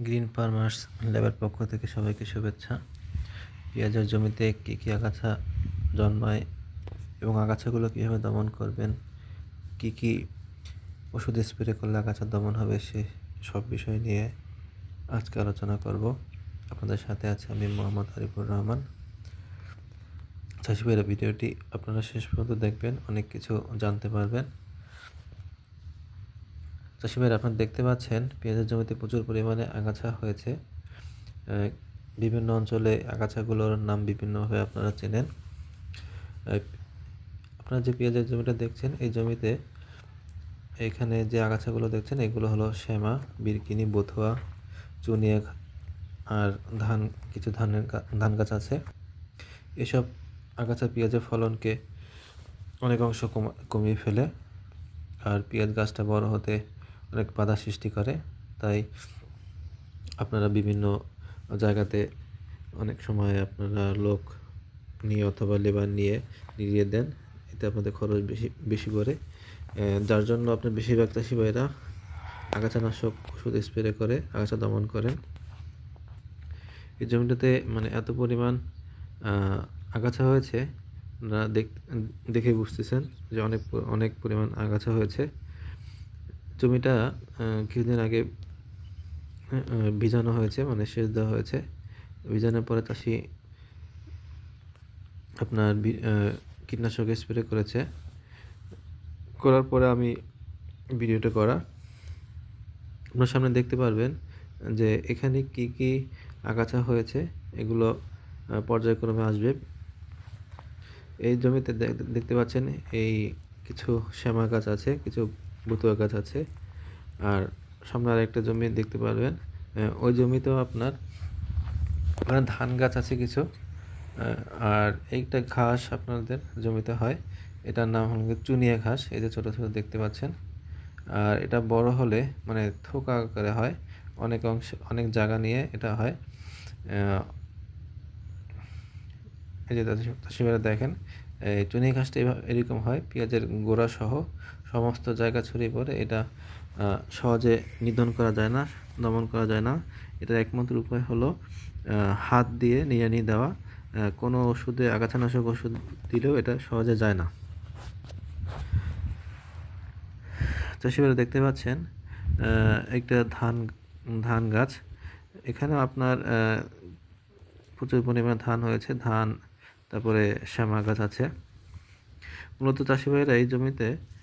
Green farmers ল্যাবের পক্ষ থেকে সবাইকে শুভেচ্ছা। পেঁয়াজের জমিতে কী কী আগাছা জন্মায় এবং আগাছাগুলো কীভাবে দমন করবেন? কী কী ওষুধ স্প্রে করলে আগাছা দমন হবে? সে সব বিষয় নিয়ে আজকে আলোচনা করব। আপনাদের সাথে আছে আমি মোহাম্মদ আরিফুর রহমান। চাষিভাইরা ভিডিওটি আপনারা শেষ পর্যন্ত দেখবেন, অনেক কিছু জানতে পারবেন। চাষি ভাইরা আপনারা দেখতে পাচ্ছেন, পেঁয়াজের জমিতে প্রচুর পরিমাণে আগাছা হয়েছে। বিভিন্ন অঞ্চলে আগাছাগুলোর নাম বিভিন্নভাবে আপনারা চেনেন। আপনারা যে পেঁয়াজের জমিটা দেখছেন, এই জমিতে এখানে যে আগাছাগুলো দেখছেন, এগুলো হলো শ্যামা, বিরকিনি, বথুয়া, চুনিয়া আর ধান, কিছু ধানের ধান গাছ আছে। এসব আগাছা পেঁয়াজের ফলনকে অনেক অংশ কমা- কমিয়ে ফেলে। আর পেঁয়াজ গাছটা বড় হতে অনেক বাধা সৃষ্টি করে। তাই আপনারা বিভিন্ন জায়গাতে অনেক সময় আপনারা লোক নিয়ে অথবা লেবার নিয়ে নিয়ে দেন। এতে আপনাদের খরচ বেশি বেশি আহ, যার জন্য আপনার বেশিরভাগ চাষি ভাইরা আগাছানাশক ওষুধ স্প্রে করে আগাছা দমন করেন। এই জমিটাতে মানে এত পরিমাণ আগাছা হয়েছে আপনারা দেখে বুঝতেছেন যে অনেক অনেক পরিমাণ আগাছা হয়েছে। জমিটা কিছুদিন আগে ভিজানো হয়েছে মানে সেচ দেওয়া হয়েছে। ভিজানোর পরে চাষি আপনার কীটনাশক স্প্রে করেছে। করার পরে আমি ভিডিওটা করা। আপনার সামনে দেখতে পারবেন যে এখানে কি কি আগাছা হয়েছে, এগুলো পর্যায়ক্রমে আসবে। এই জমিতে দেখ- দেখতে পাচ্ছেন এই কিছু শ্যামা গাছ আছে, কিছু বুতুয়া গাছ আছে। আর সামনে আর একটা জমি দেখতে পারবেন। ওই জমিতেও আপনার ওখানে ধান গাছ আছে কিছু। আর এইটা ঘাস আপনাদের জমিতে হয়। এটার নাম হলো চুনিয়া ঘাস, এই যে ছোটো ছোটো দেখতে পাচ্ছেন। আর এটা বড় হলে মানে থোকা আকারে হয়। অনেক অংশ, অনেক জায়গা নিয়ে এটা হয়। এই যে চাষিভাইরা দেখেন চুনি ঘাসটা এভাবে, এরকম হয়, পেঁয়াজের গোড়া সহ সমস্ত জায়গা ছড়িয়ে পড়ে, এটা সহজে নিধন করা যায় না, দমন করা যায় না। এটার একমাত্র উপায় হলো হাত দিয়ে নিড়ানি দেওয়া কোনো ওষুধে, আগাছানাশক ওষুধ দিলেও এটা সহজে যায় না। চাষিভাইরা দেখতে পাচ্ছেন একটা ধান ধান গাছ, এখানেও আপনার প্রচুর পরিমাণে ধান হয়েছে, ধান তারপরে শ্যামা গাছ আছে। মূলত চাষি ভাইয়েরা এই জমিতে